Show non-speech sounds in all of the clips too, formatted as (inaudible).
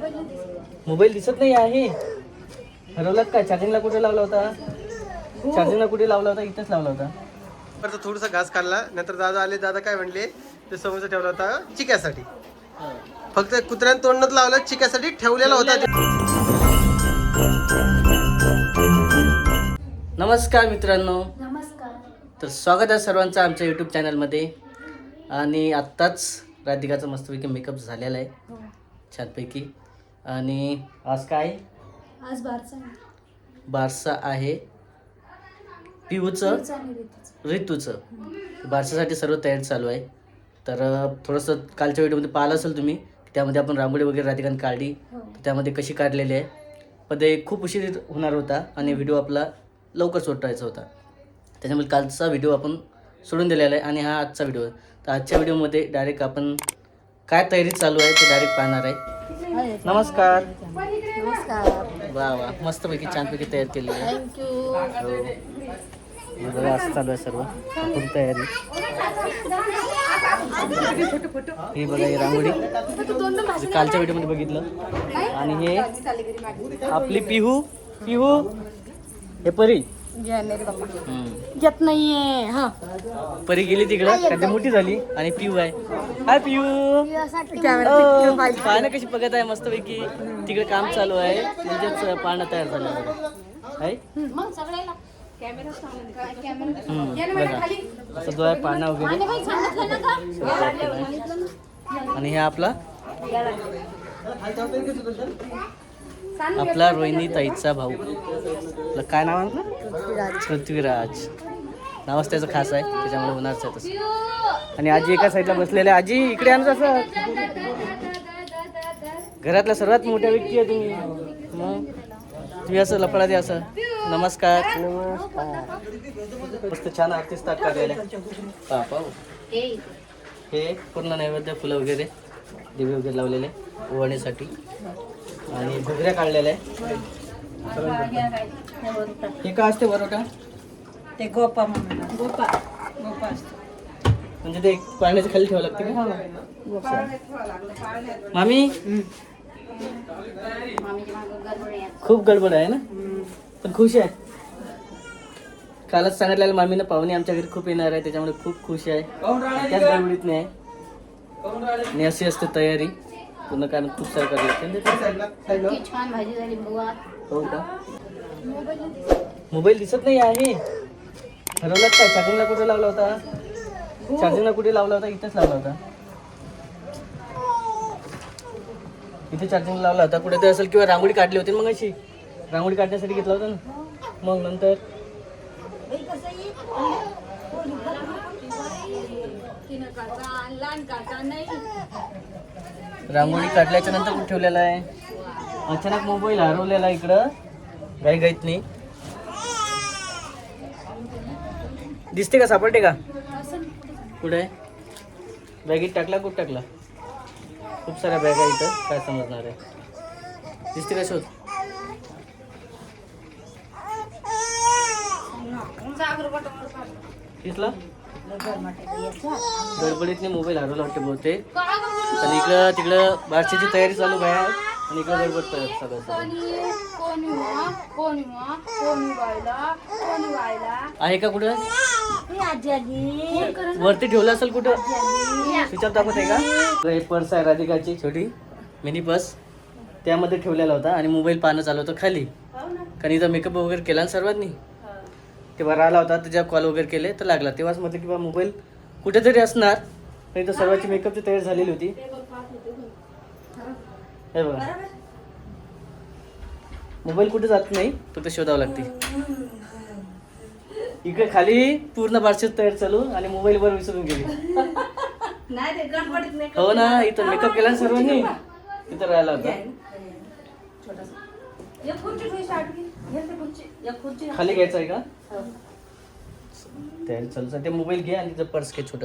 Mobile दिसत नाही आहे. हरवलात काय? चार्जिंगला कुठे लावला होता? चार्जिंगला कुठे लावला होता? इथेच लावला होता. परत थोडासा घास खाल्ला. नंतर दादा आले. दादा काय म्हणले? ते समोरचा ठेवला होता चिक्यासाठी. फक्त कुत्र्याने तोंडात लावलं चिक्यासाठी ठेवलेला होता. नमस्कार मित्रांनो. नमस्कार. तर स्वागत आहे सर्वांचं आमच्या यूट्यूब चॅनलमध्ये आणि आत्ताच राधिकाचा मस्तपैकी मेकअप झालेला आहे. हो. छानपैकी. आणि आज काय? आज बारचा बारसा आहे. पिऊचं? ऋतूचा. बारशासाठी सर्व तयारी चालू आहे. तर थोडंसं कालच्या व्हिडिओमध्ये पाहिलं असेल तुम्ही त्यामध्ये आपण रांगोळी वगैरे राधिकाने काढली. हो. त्यामध्ये कशी काढलेली आहे. पण ते खूप उशीर होणार होता आणि व्हिडिओ आपला लवकर सोडायचा होता. त्याच्यामुळे कालचा व्हिडिओ आपण सोडून दिलेला आहे आणि हा आजचा व्हिडिओ आहे. तर आजच्या व्हिडिओमध्ये डायरेक्ट आपण काय तयारी चालू आहे ते डायरेक्ट पाहणार आहे. नमस्कार. नमस्कार. वा वा. मस्तपैकी छानपैकी तयार केली आहे. थँक्यू हो. बघा असं चालू आहे सर्व. आपण तयारी. ही बघा ही रांगोळी. जे कालच्या व्हिडिओमध्ये बघितलं. आणि हे आपली पिहू. पिहू. हे परी. हम्म. येत नाहीये. हा. परी गेली तिकडं. कारण ती मोठी झाली आणि पिहू आहे. हाय पिहू कॅमेरा पाहणं कशी बघत आहे? मस्तपैकी तिकडे काम चालू आहे. म्हणजेच पाहणं तयार झालं आहे. मग सगळ्याला कॅमेरा हम्म, बघा. असं जो आहे पाना वगैरे. आणि हे आपला? आपला रोहिणी ताईचा भाऊ. काय नाव? पृथ्वीराज. नावच त्याचं खास आहे त्याच्यामुळे होणारच आहे तसं. आणि आजी एका साईडला बसलेल्या आजी इकडे आणत असं घरातल्या सर्वात मोठ्या व्यक्ती आहे तुम्ही. मग? तुम्ही असं लपडा द्या असं. नमस्कार. मस्त छान आरतीच ताट काढलेलं आहे पहा. पाहू हे पूर्ण नैवेद्य फुलं वगैरे दिवे वगैरे लावलेले ओवाळणीसाठी आणि घुगऱ्या काढलेल्या आहे हे काय असते बरोटा ते गोपा म्हणून गोपा. गोपा असतो. म्हणजे ते पाण्याच्या खाली ठेवावं लागते का? मामी? खूप गडबड आहे ना? पण खुश आहे. कालच सांगितलेलं मामीनं पाहुणे आमच्या घरी खूप येणार आहे त्याच्यामुळे खूप खुश आहे. त्याच गडबडीत नाही आणि अशी असते तयारी. पूर्ण कारण खूप सारं लागतं. छान भाजी झाली हो का? मोबाईल दिसत नाही आहे. हरवलात काय? चार्जिंगला कुठे लावला होता? चार्जिंगला कुठे लावला होता? इथेच लावला होता. इथे चार्जिंग लावला होता. कुठे तर असेल किंवा रांगोळी काढली होती मग अशी. रांगोळी काढण्यासाठी घेतला होता ना. मग नंतर? रांगोळी काढल्याच्या नंतर कुठे ठेवलेला आहे? अचानक मोबाईल हरवलेला आहे इकडं. गाई गाईत नाही. दिसते का सापडते का? कुठे? बॅगेत टाकला कुठं टाकला? खूप साऱ्या बॅगा इथं. काय समजणार आहे? दिसते का शोध? दिसला? गडबडीतने मोबाईल हरवला वाटते बोलते आणि इकडं तिकडं बारशीची तयारी चालू बाहेर आणि इकडं गडबड तयार सगळं. आहे का कुठं? वरती ठेवलं असेल कुठं? स्विच ऑफ दाखवत आहे का पर्स आहे राधिकाची छोटी. Mini purse. त्यामध्ये ठेवलेला होता आणि मोबाईल पाहणं चालू होतं खाली. कारण इथं मेकअप वगैरे केला ना सर्वांनी. तेव्हा राहिला होता त्याच्या कॉल वगैरे केले तर लागला. तेव्हाच म्हटलं की बा मोबाईल कुठेतरी असणार. पण इथं सर्वांची मेकअपची तयारी झालेली होती. हे बघा. मोबाईल कुठे जात नाही फक्त शोधावं लागते. इकडे खाली पूर्ण बारशेच तयार चालू आणि मोबाईल वर विसरून गेली. नाही नाही हो ना इथं मेकअप केला सर्वांनी. इथं राहिला होता. एक खुर्ची ठेवी शाट घे. घे ते खुर्ची. एक खुर्ची खाली घ्यायचं आहे का? तयारी चालू ते मोबाईल घे आणि पर्स घे छोट.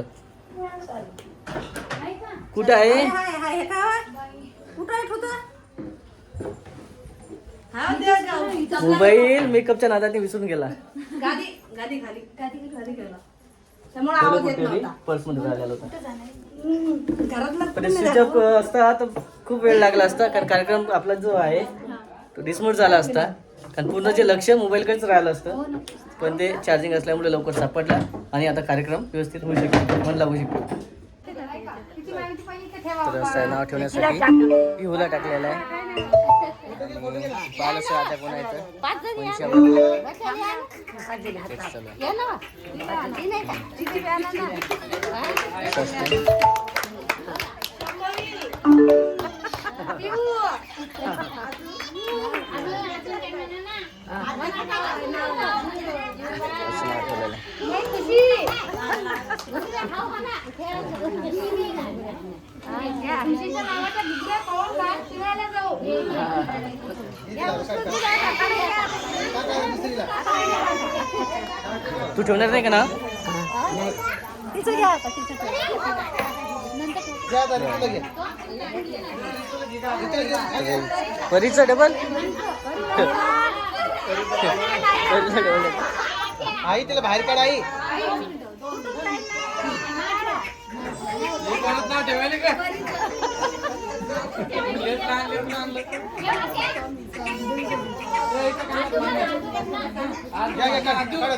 कुठं आहे? हाय हाय हे काय कुठं आहे ठेवतो हा ते गाव. मोबाईल मेकअपच्या नादाने विसरून गेला. गादी गादी खाली. गादी खाली गेला त्यामुळे आवाज येत नव्हता. पर्समध्ये राहिलेला होता. हम्म, घरातलं पण स्विच ऑफ असता तर खूप वेळ लागला असता कारण कार्यक्रम आपला जो आहे तो डिसमूट झाला असता. कारण पूर्ण जे लक्ष मोबाईलकडेच राहिलं असतं. पण ते चार्जिंग असल्यामुळे लवकर सापडला आणि आता कार्यक्रम व्यवस्थित होऊ शकेल मन लागू शकेल तर असं आहे, नाव ठेवण्यासाठी घेऊला टाकलेला आहे. बालसं आता कोण आहे (laughs) तर वंशावळ. तेच चालू आहे. असं असतं. असं नाव ठेवलेलं आहे. तू ठेवणार नाही का ना? जा आता परीचा डबल आई तिला बाहेर काढ आई।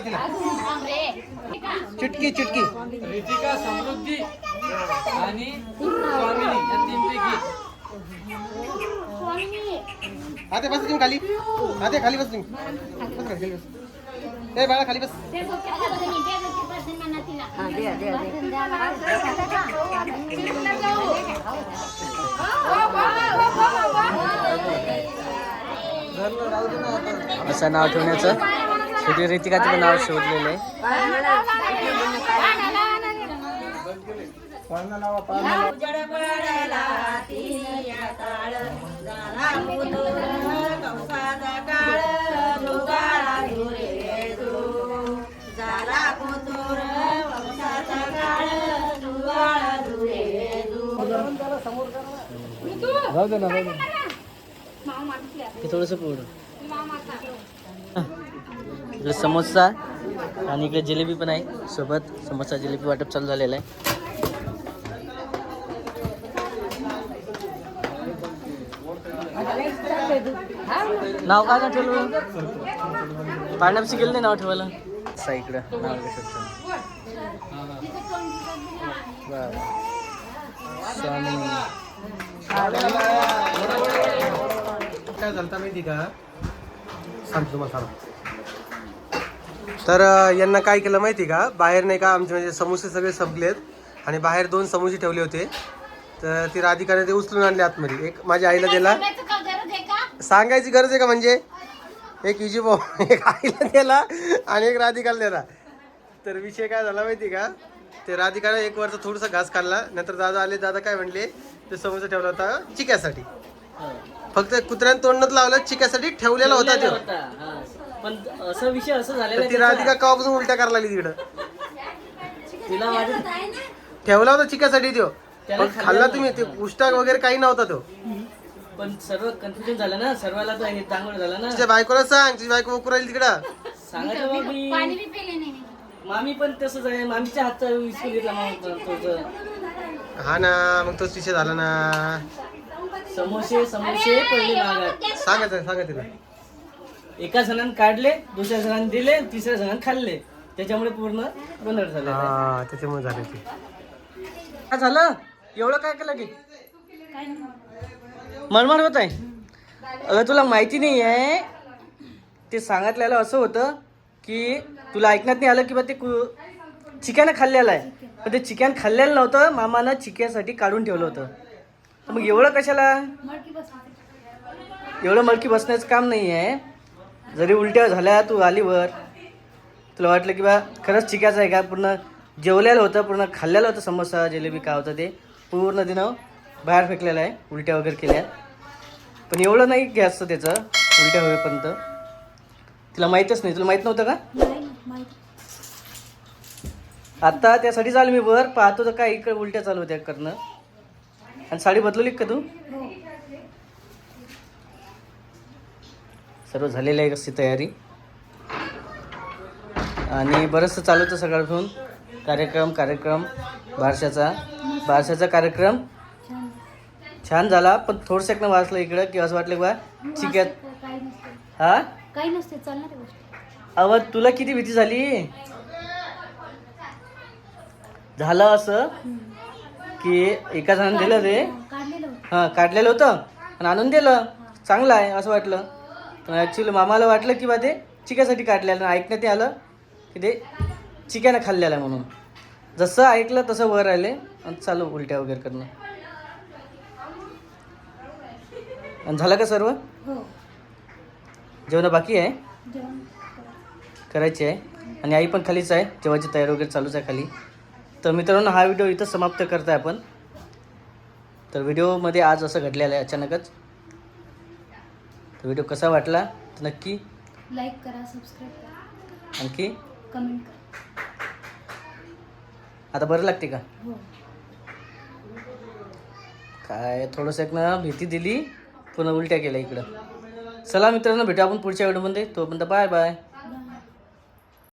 तिला. चुटकी चुटकी। रितिका समृद्धी आणि स्वामिनी या तीनपैकी आता बस तुम्ही खाली. आता खाली बस तुम्ही बस खाली बस. ए बाळा खाली बस. असं नाव ठेवण्याचं. शेवटी रितिकाचं पण नाव शोधलेलं आहे. राहू दे ना राहू दे ते थोडंसं पुढं समोसा आणि इकडे जिलेबी पण आहे. सोबत समोसा जिलेबी वाटप चालू झालेलं आहे. नाव काय ना ठेवलं? पांडवशी गेलं नाही नाव ठेवायला. असं इकडं नाव काय झालं माहिती का सांगतो तुम्हाला सांग तर यांना काय केलं माहिती का? बाहेर नाही का आमचे म्हणजे समोसे सगळे संपलेत आणि बाहेर दोन समोसे ठेवले होते. तर ती राधिकाने ते उचलून आणले आतमध्ये. एक माझ्या आईला दिला. सांगायची गरज आहे का म्हणजे? एक इजी भाऊ एक आईला दिला आणि एक राधिकाला दिला तर विषय काय झाला माहिती का? ते राधिकाने एक वरचा थोडासा घास खाल्ला नंतर दादा आले दादा काय म्हणले? ते समोसा ठेवला होता चिक्यासाठी. फक्त कुत्र्याने तोंडात लावलं चिक्यासाठी ठेवलेला होता तो. पण असा विषय असं झालेला ती राधिका. कावापासून उलट्या करायला लागली तिकडं. तिला वाटत ठेवला होता चिक्यासाठी तो. खाल्ला तुम्ही ते उष्टाक वगैरे काही नव्हता तो. पण सर्व कन्फ्युजन झालं ना सर्वाला तर हे चांगलं झालं ना. तुझ्या बायकोला सांग तुझी बायको उकू राहील तिकडं. सांगायचं मामी. मामी पण तसंच आहे मामीच्या हातचा विसरून घेतला मामा तोच हा ना मग तोच विषय झाला ना. समोसे समोसे पडले मागात. सांगायचं सांगा तिला. एका जणांनी काढले दुसऱ्या जणांनी दिले तिसऱ्या जणांनी खाल्ले. त्याच्यामुळे पूर्ण गोंधळ झाला. हा त्याच्यामुळे झालं ते. काय झालं? एवढं काय केलं की? मळमळ होत आहे. अगं तुला माहिती नाही आहे. ते सांगितलेलं असं होतं की तुला ऐकण्यात नाही आलं की बा ते कु चिकन खाल्लेलं आहे. पण ते चिकन खाल्लेलं नव्हतं. मामानं चिकनसाठी काढून ठेवलं होतं. तर मग एवढं कशाला? एवढं मळकी बसण्याचं काम नाही आहे. जरी उलट्या झाल्या तू आलीवर तुला वाटलं की बा खरंच चिकायचं आहे का? पूर्ण जेवलेलं होतं पूर्ण खाल्लेलं होतं समोसा जिलेबी काय होतं ते? पूर्ण दिनं बाहेर फेकलेलं आहे उलट्या वगैरे केल्या पण एवढं नाही घ्यायचं त्याचं उलट्या होईपर्यंत. तिला माहीतच नाही. तुला माहीत नव्हतं का? आता त्यासाठी चालू मी वर पाहतो तर काय इकडे उलट्या चालू होत्या करणं. आणि साडी बदलवली का तू? सर्व झालेलं आहे कशी तयारी? आणि बरंचसं चालू होतं सकाळपासून कार्यक्रम कार्यक्रम बारशाचा. बारशाचा कार्यक्रम. छान झाला पण थोडस ना वाचलं इकडं की असं वाटलं बा चिक्यात हा? काही नसते चालणार अव तुला किती भीती झाली? झालं असं की एका जणांनी दिलं होतं. हां काढलेलं होतं आणि आणून दिलं. चांगलं आहे असं वाटलं. पण ॲक्च्युली मामाला वाटलं की बा ते चिक्यासाठी काढलेलं ऐकण्यात ते आलं की ते चिक्यानं खाल्लेलं आहे म्हणून. जसं ऐकलं तसं वर आले आणि चालू उलट्या वगैरे करणं. आणि झालं का सर्व? हो. जेवण बाकी आहे? जेवण. करायची आहे. आणि आई पण खालीच आहे. जेवायची तयारी वगैरे चालूच आहे खाली. तर मित्रांनो हा व्हिडिओ इथं समाप्त करताय आपण. तर व्हिडिओमध्ये आज असं घडलेलं आहे अचानकच. तर व्हिडिओ कसा वाटला? तर नक्की लाईक करा सबस्क्राईब करा. आणखी? कमेंट करा. आता बरं लागते का? हो. काय थोडंसं एक ना भीती दिली. पुन्हा उलट्या केल्या इकडं. चला मित्रांनो भेटू आपण पुढच्या व्हिडिओमध्ये. तोपर्यंत बाय बाय.